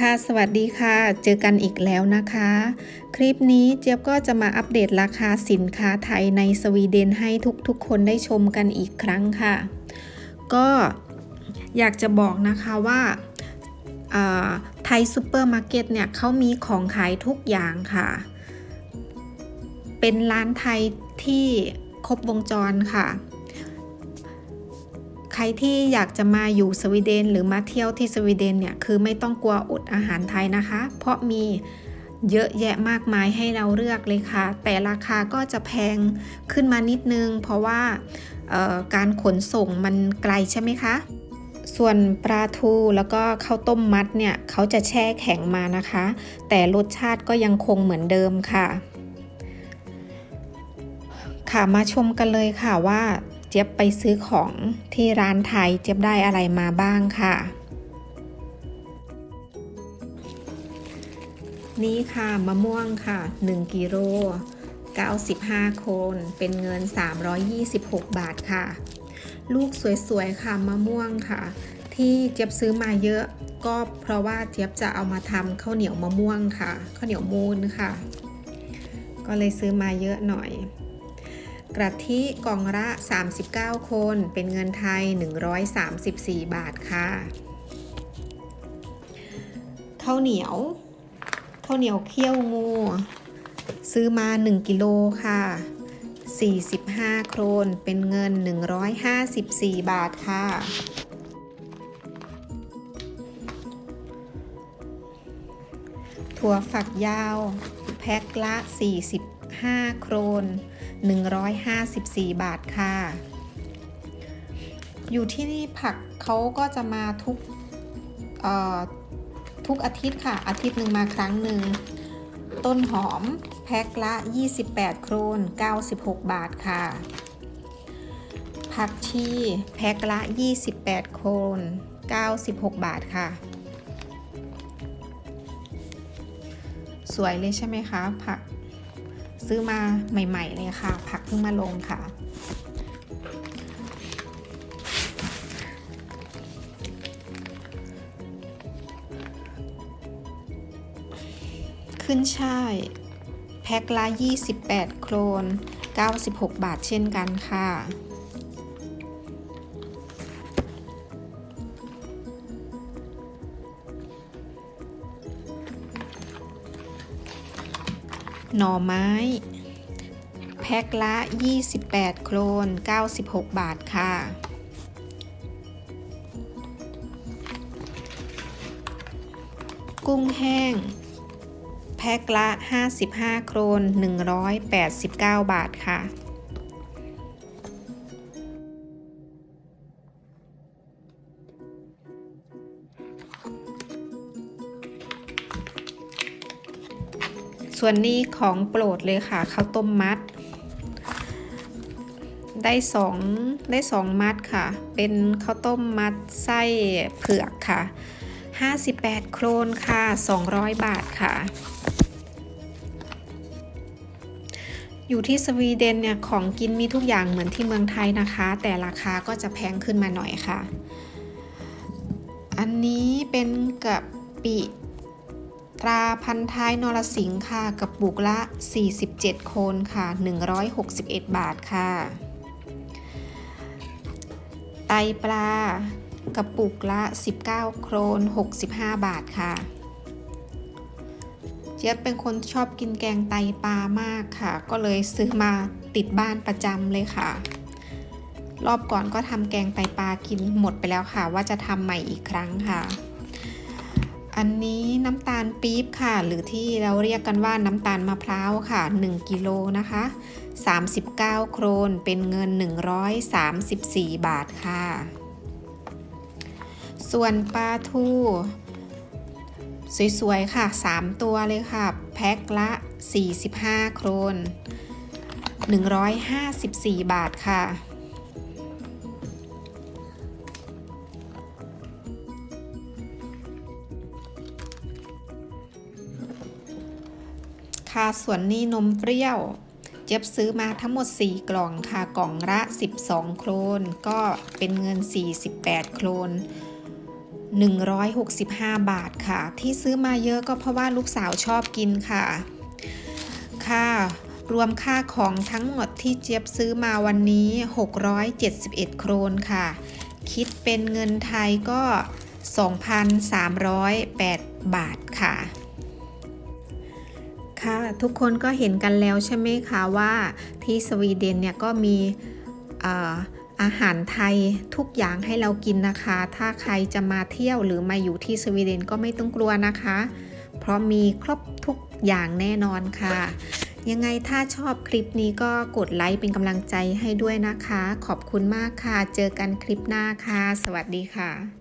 ค่ะสวัสดีค่ะ เจอกันอีกแล้วนะคะ คลิปนี้เจี๊ยบก็จะมาอัปเดตราคาสินค้าไทยในสวีเดนให้ทุกๆ คนได้ชมกันอีกครั้งค่ะ ก็อยากจะบอกนะคะว่าไทยซูเปอร์มาร์เก็ตเนี่ยเขามีของขายทุกอย่างค่ะ เป็นร้านไทยที่ครบวงจรค่ะ รที่อยากจะมาอยู่สวีเดนหรือมาเที่ยวที่สวีเดนเนี่ยคือไม่ต้องกลัวอดอาหารไทยนะคะ เพราะมีเยอะแยะมากมายให้เราเลือกเลยค่ะ แต่ราคาก็จะแพงขึ้นมานิดนึง เพราะว่าการขนส่งมันไกลใช่ไหมคะ ส่วนปลาทูแล้วก็ข้าวต้มมัดเนี่ยเขาจะแช่แข็งมานะคะ แต่รสชาติก็ยังคงเหมือนเดิมค่ะ ค่ะมาชมกันเลยค่ะว่า เจี๊ยบไปซื้อของที่ร้านไทยเจี๊ยบได้อะไรมาบ้างค่ะ นี่ค่ะมะม่วงค่ะ 1กิโล95โคน เป็นเงิน 326 บาทค่ะ ลูกสวยๆค่ะมะม่วงค่ะ ที่เจี๊ยบซื้อมาเยอะก็เพราะว่าเจี๊ยบจะเอามาทำข้าวเหนียวมะม่วงค่ะข้าวเหนียวมูนค่ะ ก็เลยซื้อมาเยอะหน่อย กะทิกล่องละ 39 คน เป็นเงินไทย 134 บาทค่ะข้าวเหนียวข้าวเหนียวเคี่ยวงู ซื้อมา 1 กิโลค่ะ 45 โครน เป็นเงิน 154 บาทค่ะถั่วฝักยาว แพ็คละ 5 โครน 154 บาทค่ะ อยู่ที่นี่ผักเขาก็จะมาทุกทุกอาทิตย์ค่ะ อาทิตย์หนึ่งมาครั้งหนึ่ง ต้นหอมแพ็คละ 28 โครน 96 บาทค่ะ ผักชีแพ็คละ 28 โครน 96 บาทค่ะสวยเลยใช่ไหมคะ ผัก ซื้อมาใหม่ ๆ เลยค่ะ ผักเพิ่งมาลงค่ะ ขึ้นช่าย แพ็คละ 28 โครน 96 บาทเช่นกันค่ะ หน่อไม้ แพ็คละ 28 โครน 96 บาทค่ะ กุ้งแห้ง แพ็คละ 55 โครน 189 บาทค่ะ ส่วนนี้ของโปรดเลยค่ะข้าวต้มมัด ได้สองได้สองมัดค่ะ เป็นข้าวต้มมัดไส้เผือกค่ะ 58 โครนค่ะ 200 บาทค่ะ อยู่ที่สวีเดนเนี่ยของกินมีทุกอย่างเหมือนที่เมืองไทยนะคะ แต่ราคาก็จะแพงขึ้นมาหน่อยค่ะ อันนี้เป็นกะปิ ตราพันท้ายนรสิงห์ค่ะกระปุกละ 47 โคนค่ะ 161 บาทค่ะ ไตปลากระปุกละ 19 โครน 65 บาทค่ะเจี๊ยบเป็นคนชอบกินแกงไตปลามากค่ะ ก็เลยซื้อมาติดบ้านประจำเลยค่ะ รอบก่อนก็ทำแกงไตปลากินหมดไปแล้วค่ะ ว่าจะทำใหม่อีกครั้งค่ะ อันนี้น้ำตาลปี๊บค่ะ หรือที่เราเรียกกันว่าน้ำตาลมะพร้าวค่ะ 1กิโลนะคะ 39 โครนเป็นเงิน 134 บาทค่ะ ส่วนปลาทู สวยๆ ค่ะ 3 ตัวเลยค่ะ แพ็คละ 45 โครน 154 บาทค่ะ ค่ะส่วนนี้นมเปรี้ยว เจี๊ยบซื้อมาทั้งหมด 4 กล่องค่ะกล่องละ 12 โครน ก็เป็นเงิน 48 โครน 165 บาทค่ะ ที่ซื้อมาเยอะก็เพราะว่าลูกสาวชอบกินค่ะ ค่ะ รวมค่าของทั้งหมดที่เจี๊ยบซื้อมาวันนี้ 671 โครนค่ะ คิดเป็นเงินไทยก็ 2,308 บาทค่ะ ค่ะทุกคนก็เห็นกันแล้วใช่ไหมคะว่าที่สวีเดนเนี่ยก็มีเอ่ออาหารไทยทุกอย่างให้เรากินนะคะ ถ้าใครจะมาเที่ยวหรือมาอยู่ที่สวีเดนก็ไม่ต้องกลัวนะคะ เพราะมีครบทุกอย่างแน่นอนค่ะ ยังไงถ้าชอบคลิปนี้ก็กดไลค์เป็นกำลังใจให้ด้วยนะคะ ขอบคุณมากค่ะ เจอกันคลิปหน้าค่ะ สวัสดีค่ะ